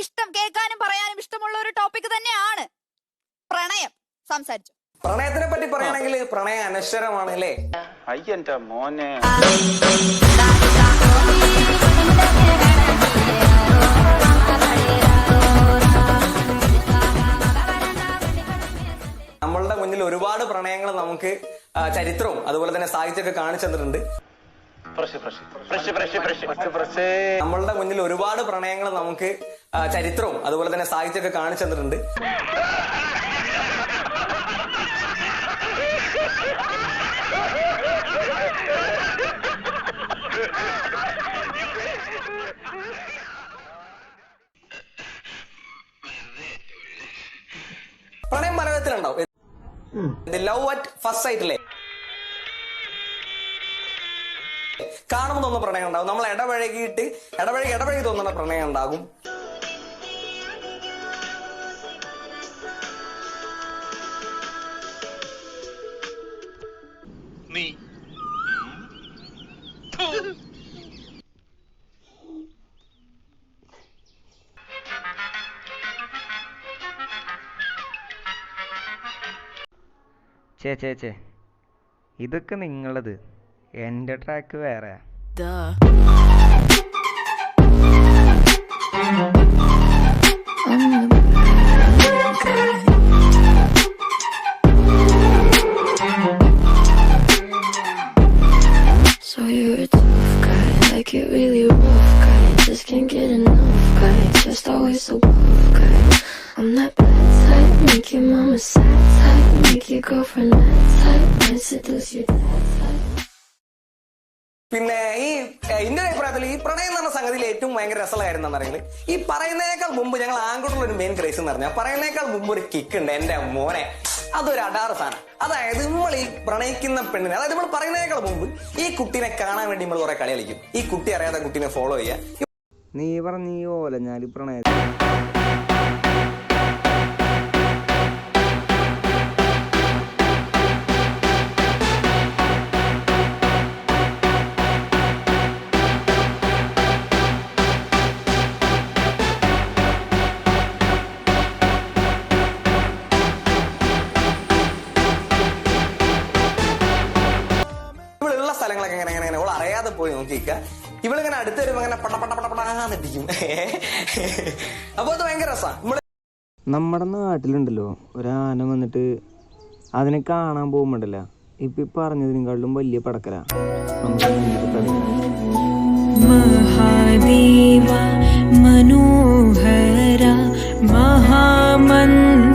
ഇഷ്ടം കേൾക്കാനും പറയാനും ഇഷ്ടമുള്ള ഒരു ടോപ്പിക് തന്നെയാണ്. പ്രണയം. സംസാരിച്ചു. പ്രണയത്തിനെ പറ്റി പറയുകയാണെങ്കിൽ പ്രണയം അനശ്വരമാണ് അല്ലേ? അയ്യന്റെ മോനെ. നമ്മളുടെ മുന്നിൽ ഒരുപാട് പ്രണയങ്ങൾ നമുക്ക് ചരിത്രവും അതുപോലെ തന്നെ സാഹിത്യമൊക്കെ കാണിച്ചു തന്നിട്ടുണ്ട്. Fresh fresh fresh fresh fresh fresh fresh. നമ്മളുടെ മുന്നിൽ ഒരുപാട് പ്രണയങ്ങൾ നമുക്ക് ചരിത്രവും അതുപോലെ തന്നെ സാഹിത്യമൊക്കെ കാണിച്ചു തന്നിട്ടുണ്ട്. പ്രണയം പല വിധത്തിലുണ്ടാവും ലവ് അറ്റ് ഫസ്റ്റ് സൈറ്റിലെ കാണുമ്പോൾ തോന്നുന്ന പ്രണയം ഉണ്ടാകും നമ്മൾ ഇടപഴകിയിട്ട് ഇടപഴകി ഇടപഴകി തോന്നുന്ന പ്രണയം ഉണ്ടാകും. നീ. ചേ ചേ ചേ ഇതൊക്കെ നിങ്ങളത്. എന്റെ ട്രാക്ക് വേറെ always so buff guy. I'm that bad type, make your mama sad type, make your girlfriend mad type, and seduce your dad. പിന്നെ ഈ എന്റെ അഭിപ്രായത്തിൽ ഈ പ്രണയം എന്ന സംഗതിയിൽ ഏറ്റവും ഭയങ്കര എന്താ പറയുന്നത്. ഈ പറയുന്നതിനേക്കാൾ മുമ്പ് ഞങ്ങൾ ആൺകുട്ടികളുടെ ഒരു മെയിൻ ക്രേസ് എന്ന് പറഞ്ഞാൽ പറയുന്നതിനേക്കാൾ മുമ്പ് ഒരു കിക്ക് ഉണ്ട് എന്റെ മോനെ. അതൊരു അടാർ സാധനം. അതായത് നമ്മൾ ഈ പ്രണയിക്കുന്ന പെണ്ണിനെ അതായത് നമ്മൾ പറയുന്നതിനേക്കാൾ മുമ്പ് ഈ കുട്ടീനെ കാണാൻ വേണ്ടി നമ്മൾ കുറെ കളി കളിക്കും. ഈ കുട്ടി അറിയാതെ കുട്ടീനെ ഫോളോ ചെയ്യുക. നീ പറഞ്ഞ ഈ ഓലഞ്ഞാലി ഇവളുള്ള സ്ഥലങ്ങളൊക്കെ ഇങ്ങനെ ഇങ്ങനെ ഇങ്ങനെ. അറിയാതെ പോയി നോക്കിക്ക ഇവളിങ്ങനെ അടുത്ത് വരുമ്പോൾ അങ്ങനെ പട്ട പട്ട പട്ട പടാന്നിട്ടിരിക്കും അപ്പൊ അത് ഭയങ്കര രസമാണ് നമ്മൾ നമ്മുടെ നാട്ടിലുണ്ടല്ലോ ഒരാന വന്നിട്ട് അതിനെ കാണാൻ പോകുമ്പോണ്ടല്ല ഇപ്പൊ ഈ പറഞ്ഞതിനെക്കാളും വലിയ പടക്കര. മഹാദേവ മനോഹര മഹാമന്ത്ര